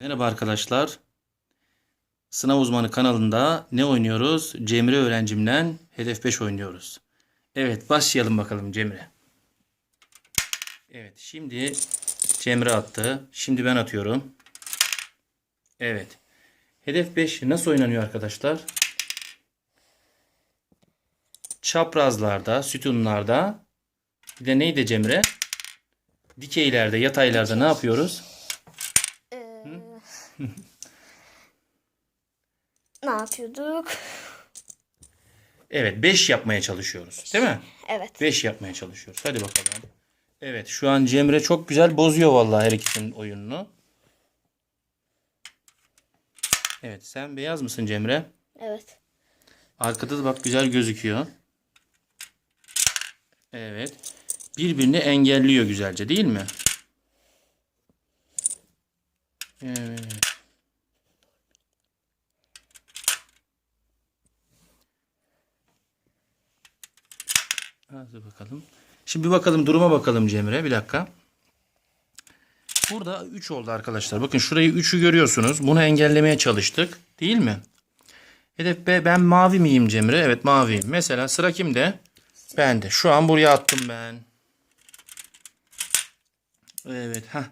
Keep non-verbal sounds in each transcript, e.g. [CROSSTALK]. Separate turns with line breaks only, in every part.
Merhaba arkadaşlar. Sınav Uzmanı kanalında ne oynuyoruz? Cemre öğrencimle Hedef 5 oynuyoruz. Evet başlayalım bakalım Cemre. Evet şimdi Cemre attı. Şimdi ben atıyorum. Evet. Hedef 5 nasıl oynanıyor arkadaşlar? Çaprazlarda, sütunlarda bir de neydi Cemre? Dikeylerde, yataylarda ne yapıyoruz? [LAUGHS]
Ne yapıyorduk?
Evet 5 yapmaya çalışıyoruz. Değil mi?
Evet.
5 yapmaya çalışıyoruz. Hadi bakalım. Evet şu an Cemre çok güzel bozuyor vallahi her ikisinin oyununu. Evet sen beyaz mısın Cemre?
Evet.
Arkada da bak güzel gözüküyor. Evet. Birbirini engelliyor güzelce değil mi? Evet. Hadi bakalım. Şimdi bir bakalım duruma bakalım Cemre. Bir dakika. Burada 3 oldu arkadaşlar. Bakın şurayı 3'ü görüyorsunuz. Bunu engellemeye çalıştık. Değil mi? Hedef B ben mavi miyim Cemre? Evet maviyim. Mesela sıra kimde? Bende. Şu an buraya attım ben. Evet. ha.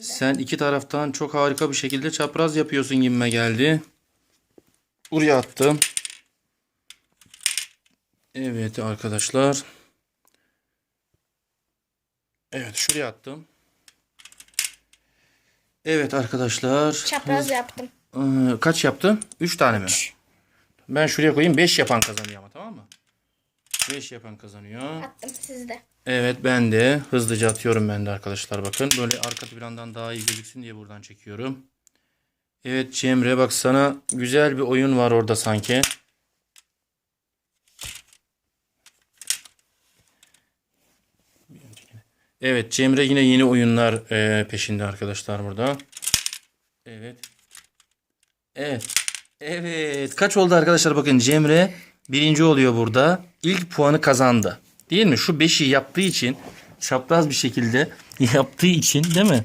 Sen iki taraftan çok harika bir şekilde çapraz yapıyorsun gibime geldi. Buraya attım. Evet arkadaşlar. Evet şuraya attım. Evet arkadaşlar.
Çapraz yaptım.
Ee, kaç yaptın? 3 tane mi? Ben şuraya koyayım. 5 yapan kazanıyor ama tamam mı? 5 yapan kazanıyor.
Attım sizde.
Evet ben de hızlıca atıyorum ben de arkadaşlar bakın. Böyle arka plandan daha iyi gözüksün diye buradan çekiyorum. Evet Cemre bak sana güzel bir oyun var orada sanki. Evet Cemre yine yeni oyunlar e, peşinde arkadaşlar burada. Evet. Evet. Evet. Kaç oldu arkadaşlar? Bakın Cemre birinci oluyor burada. İlk puanı kazandı. Değil mi? Şu 5'i yaptığı için çapraz bir şekilde [LAUGHS] yaptığı için değil mi?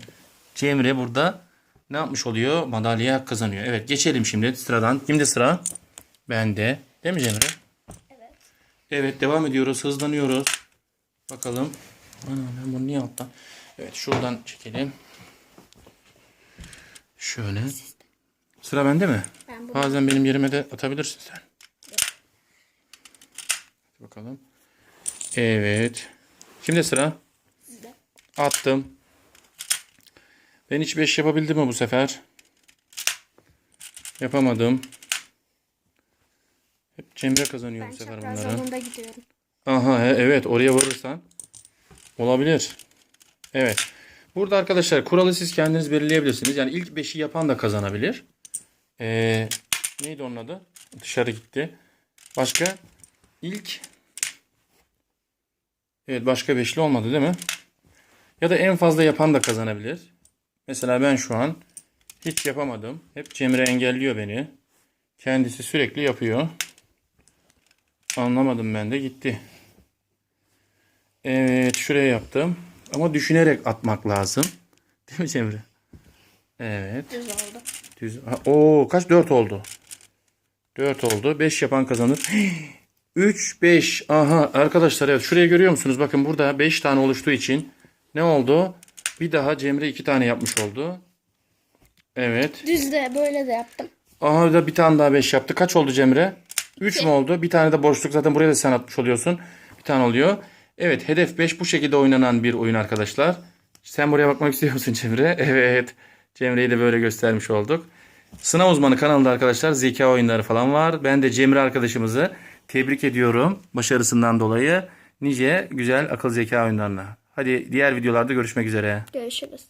Cemre burada ne yapmış oluyor? Madalya kazanıyor. Evet geçelim şimdi sıradan. Kimde sıra? Bende. Değil mi Cemre?
Evet.
Evet devam ediyoruz. Hızlanıyoruz. Bakalım. Ana ben bunu niye alttan? Evet şuradan çekelim. Şöyle. Sıra bende mi?
Ben bu.
Bazen benim yerime de atabilirsin sen. Hadi bakalım. Evet. Şimdi sıra.
Sizde.
Attım. Ben hiç 5 yapabildim mi bu sefer? Yapamadım. Hep Cemre kazanıyor
Ben
bu sefer bunları.
yolunda gidiyorum.
Aha evet oraya varırsan olabilir. Evet. Burada arkadaşlar kuralı siz kendiniz belirleyebilirsiniz. Yani ilk 5'i yapan da kazanabilir. Ee, neydi onun adı? Dışarı gitti. Başka? İlk Evet başka beşli olmadı değil mi? Ya da en fazla yapan da kazanabilir. Mesela ben şu an hiç yapamadım. Hep Cemre engelliyor beni. Kendisi sürekli yapıyor. Anlamadım ben de gitti. Evet şuraya yaptım. Ama düşünerek atmak lazım. Değil mi Cemre? Evet.
Düz oldu.
Düz. Ha, Oo kaç? 4 oldu. 4 oldu. 5 yapan kazanır. [GASPS] 3, 5. Aha arkadaşlar evet şuraya görüyor musunuz? Bakın burada 5 tane oluştuğu için ne oldu? Bir daha Cemre 2 tane yapmış oldu. Evet.
Düz de böyle de yaptım.
Aha da bir tane daha 5 yaptı. Kaç oldu Cemre? 3 mü oldu? Bir tane de boşluk zaten buraya da sen atmış oluyorsun. Bir tane oluyor. Evet hedef 5 bu şekilde oynanan bir oyun arkadaşlar. Sen buraya bakmak istiyor musun Cemre? [LAUGHS] Evet. Cemre'yi de böyle göstermiş olduk. Sınav uzmanı kanalında arkadaşlar zeka oyunları falan var. Ben de Cemre arkadaşımızı tebrik ediyorum başarısından dolayı. Nice güzel akıl zeka oyunlarına. Hadi diğer videolarda görüşmek üzere.
Görüşürüz.